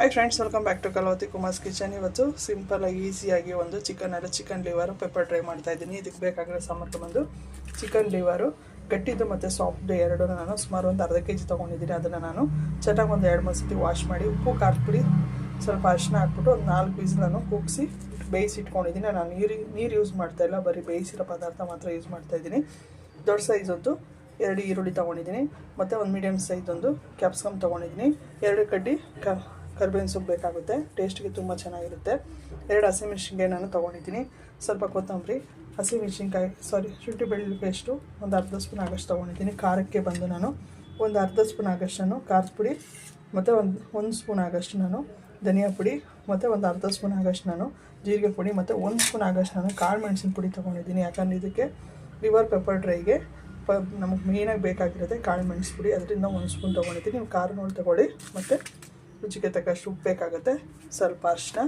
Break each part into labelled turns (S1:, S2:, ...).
S1: Hi friends welcome back to Kalavati Kumar's kitchen ಇವತ್ತು ಸಿಂಪಲಾಗಿ ಈಸಿಯಾಗಿ ಒಂದು ಚಿಕನ್ ಅಲ್ಲ ಚಿಕನ್ ಲಿವರು ಪೆಪ್ಪರ್ ಟ್ರೈ ಮಾಡ್ತಾ ಇದ್ದೀನಿ. ಇದಕ್ಕೆ ಬೇಕಾಗಿರೋ ಸಾಮರ್ಥ್ಯ ಬಂದು ಚಿಕನ್ ಲಿವರು ಗಟ್ಟಿದ್ದು ಮತ್ತು ಸಾಫ್ಟ್ ಎರಡು ನಾನು ಸುಮಾರು ಒಂದು ಅರ್ಧ ಕೆ ಜಿ ತೊಗೊಂಡಿದ್ದೀನಿ. ಅದನ್ನು ನಾನು ಚೆನ್ನಾಗಿ ಒಂದು ಎರಡು ಮೂರು ಸತಿ ವಾಶ್ ಮಾಡಿ, ಉಪ್ಪು ಖಾರ ಪುಡಿ, ಸ್ವಲ್ಪ ಅರಿಶಿನ ಹಾಕ್ಬಿಟ್ಟು ಒಂದು ನಾಲ್ಕು ಪೀಸ್ ನಾನು ಕುಗ್ಸಿ ಬೇಯಿಸಿ ಇಟ್ಕೊಂಡಿದ್ದೀನಿ. ನಾನು ನೀರು ನೀರು ಯೂಸ್ ಮಾಡ್ತಾ ಇಲ್ಲ, ಬರೀ ಬೇಯಿಸಿರೋ ಪದಾರ್ಥ ಮಾತ್ರ ಯೂಸ್ ಮಾಡ್ತಾ ಇದ್ದೀನಿ. ದೊಡ್ಡ ಸೈಜ್ ಎರಡು ಈರುಳ್ಳಿ ತೊಗೊಂಡಿದ್ದೀನಿ. ಮತ್ತು ಒಂದು ಮೀಡಿಯಮ್ ಸೈಜ್ ಒಂದು ಕ್ಯಾಪ್ಸಿಕಮ್ ತೊಗೊಂಡಿದ್ದೀನಿ. ಎರಡು ಕಡ್ಡಿ ಕ ಕರ್ಬೇವಿನ ಸೊಪ್ಪು ಬೇಕಾಗುತ್ತೆ. ಟೇಸ್ಟ್ಗೆ ತುಂಬ ಚೆನ್ನಾಗಿರುತ್ತೆ. ಎರಡು ಹಸಿಮೆಣ್ಸಿನ್ಕಾಯಿ ನಾನು ತೊಗೊಂಡಿದ್ದೀನಿ. ಸ್ವಲ್ಪ ಕೊತ್ತಂಬರಿ ಹಸಿಮೆಣ್ಸಿನ್ಕಾಯಿ ಸಾರಿ ಶುಂಠಿ ಬೆಳ್ಳುಳ್ಳಿ ಪೇಸ್ಟು ಒಂದು ಅರ್ಧ ಸ್ಪೂನ್ ಆಗಷ್ಟು ತೊಗೊಂಡಿದ್ದೀನಿ. ಖಾರಕ್ಕೆ ಬಂದು ನಾನು ಒಂದು ಅರ್ಧ ಸ್ಪೂನ್ ಆಗಷ್ಟು ನಾನು ಖಾರದ ಪುಡಿ, ಮತ್ತು ಒಂದು ಒಂದು ಸ್ಪೂನ್ ಆಗಷ್ಟು ನಾನು ಧನಿಯಾ ಪುಡಿ, ಮತ್ತು ಒಂದು ಅರ್ಧ ಸ್ಪೂನ್ ಆಗಷ್ಟು ನಾನು ಜೀರಿಗೆ ಪುಡಿ, ಮತ್ತು ಒಂದು ಸ್ಪೂನ್ ಆಗಷ್ಟು ನಾನು ಕಾಳು ಮೆಣಸಿನ ಪುಡಿ ತೊಗೊಂಡಿದ್ದೀನಿ. ಯಾಕಂದರೆ ಇದಕ್ಕೆ ರಿವರ್ ಪೆಪ್ಪರ್ ಡ್ರೈಗೆ ಪ, ನಮಗೆ ಮೇಯ್ನಾಗಿ ಬೇಕಾಗಿರೋದೆ ಕಾಳು ಮೆಣಸು ಪುಡಿ. ಅದರಿಂದ ಒಂದು ಸ್ಪೂನ್ ತೊಗೊಂಡಿದ್ದೀನಿ. ನೀವು ಖಾರ ನೋಡಿ ತೊಗೊಳ್ಳಿ. ಮತ್ತು ರುಚಿಗೆ ತಕ್ಕಷ್ಟು ಉಪ್ಪು ಬೇಕಾಗುತ್ತೆ. ಸ್ವಲ್ಪ ಅರಿಶಿನ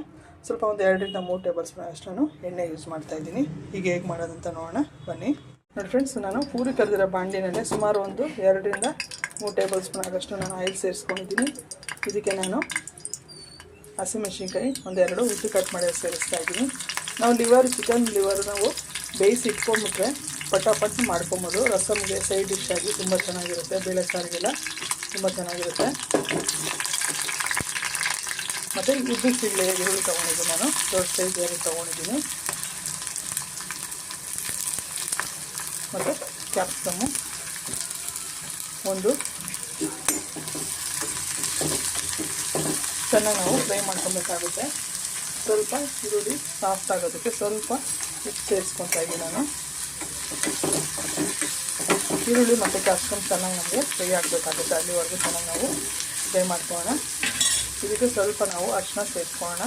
S1: ಸ್ವಲ್ಪ ಒಂದು ಎರಡರಿಂದ ಮೂರು ಟೇಬಲ್ ಸ್ಪೂನ್ ಅಷ್ಟು ಎಣ್ಣೆ ಯೂಸ್ ಮಾಡ್ತಾ ಇದ್ದೀನಿ. ಈಗ ಹೇಗೆ ಮಾಡೋದಂತ ನೋಡೋಣ. ಬನ್ನಿ. ನೋಡಿ ಫ್ರೆಂಡ್ಸ್ ನಾನು ಪೂರಿ ಕರೆದಿರೋ ಬಾಂಡಿನಲ್ಲೇ ಸುಮಾರು ಒಂದು ಎರಡರಿಂದ ಮೂರು ಟೇಬಲ್ ಸ್ಪೂನ್ ಆಗಷ್ಟು ನಾನು ಆಯಿಲ್ ಸೇರಿಸ್ಕೊಂಡಿದ್ದೀನಿ. ಇದಕ್ಕೆ ನಾನು ಹಸಿಮೆಣ್ಸಿನ್ಕಾಯಿ ಒಂದೆರಡು ಉದ್ದು ಕಟ್ ಮಾಡಿ ಸೇರಿಸ್ತಾ ಇದ್ದೀನಿ. ನಾವು ಲಿವರ್, ಚಿಕನ್ ಲಿವರ್ ನಾವು ಬೇಯಿಸಿ ಇಟ್ಕೊಂಡ್ಬಿಟ್ರೆ ಪಟಾಪಟ್ ಮಾಡ್ಕೊಬೋದು. ರಸಮ್ಗೆ ಸೈಡ್ ಡಿಶ್ ಆಗಿ ತುಂಬ ಚೆನ್ನಾಗಿರುತ್ತೆ, ಬೇಳೆ ಸಾರಿಗೆಲ್ಲ. ತುಂಬ ಚೆನ್ನಾಗಿರುತ್ತೆ. ಮತ್ತು ಉದ್ದು ಸಿಗಲೆ ಈರುಳ್ಳಿ ತೊಗೊಂಡಿದ್ದೀನಿ ನಾನು, ದೊಡ್ಡ ಸೈಜ್ ಈರುಳ್ಳಿ ತೊಗೊಂಡಿದ್ದೀನಿ. ಮತ್ತು ಕ್ಯಾಪ್ಸಿಕಮ್ಮು ಒಂದು. ಚೆನ್ನಾಗಿ ನಾವು ಫ್ರೈ ಮಾಡ್ಕೊಬೇಕಾಗುತ್ತೆ. ಸ್ವಲ್ಪ ಈರುಳ್ಳಿ ಸಾಫ್ಟ್ ಆಗೋದಕ್ಕೆ ಸ್ವಲ್ಪ ಹಿಟ್ಟು ಸೇರಿಸ್ಕೊತಾ ಇದ್ದೀನಿ ನಾನು. ಈರುಳ್ಳಿ ಮತ್ತು ಕ್ಯಾಪ್ಸಿಕಮ್ ಚೆನ್ನಾಗಿ ನಮಗೆ ಫ್ರೈ ಆಗಬೇಕಾಗುತ್ತೆ. ಅಲ್ಲಿವರೆಗೂ ಚೆನ್ನಾಗಿ ನಾವು ಫ್ರೈ ಮಾಡ್ಕೊಳ್ಳೋಣ. ಇದಕ್ಕೆ ಸ್ವಲ್ಪ ನಾವು ಅರಿಶಿನ ಸೇರಿಸ್ಕೊಳ್ಳೋಣ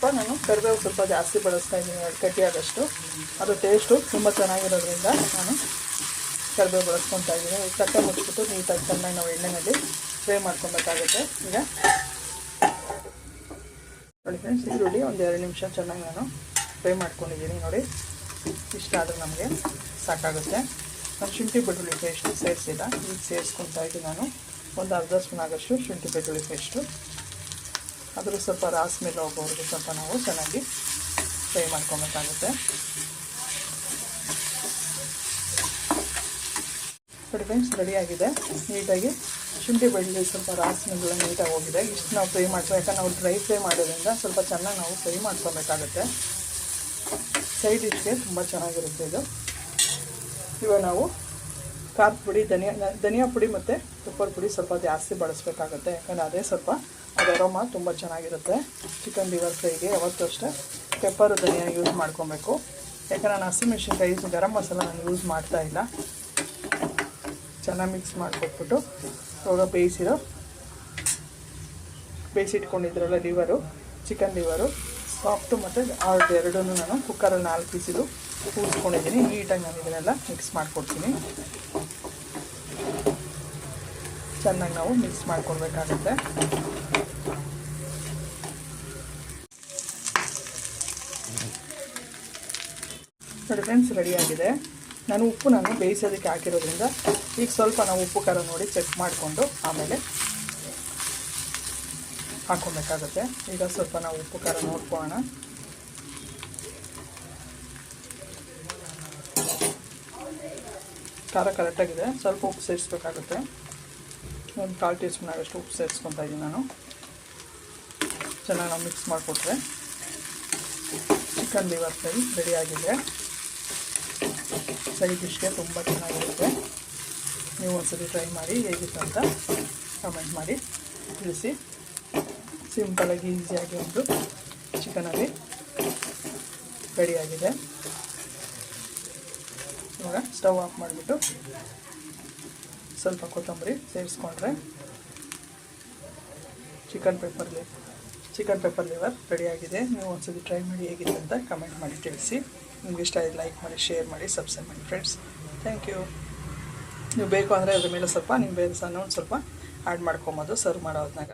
S1: ಸ್ವಲ್ಪ ನಾನು ಕರಿಬೇವು ಸ್ವಲ್ಪ ಜಾಸ್ತಿ ಬಳಸ್ತಾ ಇದ್ದೀನಿ ಕಡ್ಡಿ ಅದು ಟೇಸ್ಟು ತುಂಬ ಚೆನ್ನಾಗಿರೋದ್ರಿಂದ ನಾನು ಕರಿಬೇವು ಬಳಸ್ಕೊತಾ ಇದ್ದೀನಿ. ತಟ್ಟೆ ಮುಚ್ಚಿಬಿಟ್ಟು ನೀಟಾಗಿ ಚೆನ್ನಾಗಿ ನಾವು ಎಣ್ಣೆನಲ್ಲಿ ಫ್ರೈ ಮಾಡ್ಕೊಬೇಕಾಗುತ್ತೆ ಈಗ ನೋಡಿ ಫ್ರೆಂಡ್ಸ್ ಈರುಳ್ಳಿ ಒಂದು ಎರಡು ನಿಮಿಷ ಚೆನ್ನಾಗಿ ನಾನು ಫ್ರೈ ಮಾಡ್ಕೊಂಡಿದ್ದೀನಿ ನೋಡಿ. ಇಷ್ಟ ಆದರೆ ನಮಗೆ ಸಾಕಾಗುತ್ತೆ. ನಾನು ಶುಂಠಿ ಬೆಳ್ಳುಳ್ಳಿ ಪೇಸ್ಟು ಸೇರಿಸಿಲ್ಲ, ಈಗ ಸೇರಿಸ್ಕೊತಾ ಇದ್ದೀನಿ ನಾನು. ಒಂದು ಅರ್ಧ ಸ್ಪೂನ್ ಆಗೋಷ್ಟು ಶುಂಠಿ ಬೆಳ್ಳುಳ್ಳಿ ಪೇಸ್ಟು ಅದ್ರ ಸ್ವಲ್ಪ ರಾಸ್ ಮೇಲೆ ಹೋಗೋವರೆಗೂ ಸ್ವಲ್ಪ ನಾವು ಚೆನ್ನಾಗಿ ಫ್ರೈ ಮಾಡ್ಕೊಬೇಕಾಗುತ್ತೆ. ನೋಡಿ ಫ್ರೆಂಡ್ಸ್ ರೆಡಿಯಾಗಿದೆ ನೀಟಾಗಿ ಶುಂಠಿ ಬೆಳ್ಳುಳ್ಳಿ ಸ್ವಲ್ಪ ರಾಸಿನಗಳು ನೀಟಾಗಿ ಹೋಗಿದೆ. ಇಷ್ಟು ನಾವು ಫ್ರೈ ಮಾಡ್ಕೊ ಯಾಕಂದ್ರೆ ನಾವು ಡ್ರೈ ಫ್ರೈ ಮಾಡೋದ್ರಿಂದ ಸ್ವಲ್ಪ ಚೆನ್ನಾಗಿ ನಾವು ಫ್ರೈ ಮಾಡ್ಕೊಬೇಕಾಗುತ್ತೆ. ಸೈಡ್ ಡಿಶ್ಗೆ ತುಂಬ ಚೆನ್ನಾಗಿರುತ್ತೆ ಇದು. ಇವಾಗ ನಾವು ಖಾರ ಪುಡಿ, ಧನಿಯಾ ಧನಿಯಾ ಪುಡಿ ಮತ್ತು ಪೆಪ್ಪರ್ ಪುಡಿ ಸ್ವಲ್ಪ ಜಾಸ್ತಿ ಬಳಸಬೇಕಾಗುತ್ತೆ. ಯಾಕಂದರೆ ಅದೇ ಸ್ವಲ್ಪ ಅದು ಅರೋಮ ತುಂಬ ಚೆನ್ನಾಗಿರುತ್ತೆ. ಚಿಕನ್ ಲಿವರ್ ಫ್ರೈಗೆ ಯಾವತ್ತೂ ಅಷ್ಟೇ ಪೆಪ್ಪರು ಧನಿಯಾ ಯೂಸ್ ಮಾಡ್ಕೊಬೇಕು. ಯಾಕಂದರೆ ನಾನು ಹಸಿಮೆಣ್ಸಿನ್ಕಾಯಿ ಗರಂ ಮಸಾಲ ನಾನು ಯೂಸ್ ಮಾಡ್ತಾ ಇಲ್ಲ. ಚೆನ್ನಾಗಿ ಮಿಕ್ಸ್ ಮಾಡಿಕೊಟ್ಬಿಟ್ಟು ಇವಾಗ ಬೇಯಿಸಿರೋ, ಬೇಯಿಸಿಟ್ಕೊಂಡಿದ್ರಲ್ಲ ಲಿವರು ಚಿಕನ್ ಲಿವರು ಸಾಫ್ಟು ಮತ್ತು ಆರ್ಡ್ ಎರಡೂ ನಾನು ಕುಕ್ಕರಲ್ಲಿ ನಾಲ್ಕು ಪೀಸಿದು ಕೂಡಿಸ್ಕೊಂಡಿದ್ದೀನಿ ನೀಟಾಗಿ ನಾನು ಇದನ್ನೆಲ್ಲ ಮಿಕ್ಸ್ ಮಾಡಿಕೊಡ್ತೀನಿ. ಚೆನ್ನಾಗಿ ನಾವು ಮಿಕ್ಸ್ ಮಾಡಿಕೊಡ್ಬೇಕಾಗುತ್ತೆ ನೋಡಿ ಫ್ರೆಂಡ್ಸ್ ರೆಡಿಯಾಗಿದೆ ನಾನು ಉಪ್ಪು ನಾನು ಬೇಯಿಸೋದಕ್ಕೆ ಹಾಕಿರೋದ್ರಿಂದ ಈಗ ಸ್ವಲ್ಪ ನಾವು ಉಪ್ಪು ಖಾರ ನೋಡಿ ಚೆಕ್ ಮಾಡಿಕೊಂಡು ಆಮೇಲೆ ಹಾಕ್ಕೊಬೇಕಾಗುತ್ತೆ ಈಗ ಸ್ವಲ್ಪ ನಾವು ಉಪ್ಪು, ಖಾರ ನೋಡ್ಕೊಳ್ಳೋಣ. ಖಾರ ಕರೆಕ್ಟಾಗಿದೆ ಸ್ವಲ್ಪ ಉಪ್ಪು ಸೇರಿಸ್ಬೇಕಾಗುತ್ತೆ. ಒಂದು ಕಾಲು ಟೀ ಸ್ಪೂನ್ ಆಗಷ್ಟು ಉಪ್ಪು ಸೇರಿಸ್ಕೊತಾ ಇದ್ದೀನಿ ನಾನು. ಚೆನ್ನಾಗಿ ನಾವು ಮಿಕ್ಸ್ ಮಾಡಿಕೊಟ್ರೆ ಚಿಕನ್ ಲಿವರ್ ಫ್ರೈ ರೆಡಿಯಾಗಿದೆ ಸೈಡ್ ಡಿಶ್ಗೆ ತುಂಬ ಚೆನ್ನಾಗಿರುತ್ತೆ. ನೀವು ಒಂದ್ಸರಿ ಟ್ರೈ ಮಾಡಿ ಹೇಗಿತ್ತು ಅಂತ ಕಮೆಂಟ್ ಮಾಡಿ ತಿಳಿಸಿ. ಸಿಂಪಲಾಗಿ ಈಸಿಯಾಗಿ ಒಂದು ಚಿಕನಲ್ಲಿ ರೆಡಿಯಾಗಿದೆ ಇವಾಗ ಸ್ಟವ್ ಆಫ್ ಮಾಡಿಬಿಟ್ಟು ಸ್ವಲ್ಪ ಕೊತ್ತಂಬರಿ ಸೇರಿಸ್ಕೊಂಡ್ರೆ ಚಿಕನ್ ಪೆಪ್ಪರ್ ಲಿ ಚಿಕನ್ ಲಿವರ್ ರೆಡಿಯಾಗಿದೆ ನೀವು ಒಂದ್ಸತಿ ಟ್ರೈ ಮಾಡಿ ಹೇಗಿದೆ ಅಂತ ಕಮೆಂಟ್ ಮಾಡಿ ತಿಳಿಸಿ. ನಿಮ್ಗೆ ಇಷ್ಟ ಆಯ್ತು ಲೈಕ್ ಮಾಡಿ ಶೇರ್ ಮಾಡಿ ಸಬ್ಸ್ಕ್ರೈಬ್ ಮಾಡಿ ಫ್ರೆಂಡ್ಸ್ ಥ್ಯಾಂಕ್ ಯು ನೀವು ಬೇಕು ಅಂದರೆ ಅದ್ರ ಮೇಲೆ ಸ್ವಲ್ಪ ನಿಮ್ಮ ಬೇರೆ ಸಹ ಒಂದು ಸ್ವಲ್ಪ ಆ್ಯಡ್ ಮಾಡ್ಕೊಬೋದು ಸರ್ವ್ ಮಾಡೋದ್ನಾಗ.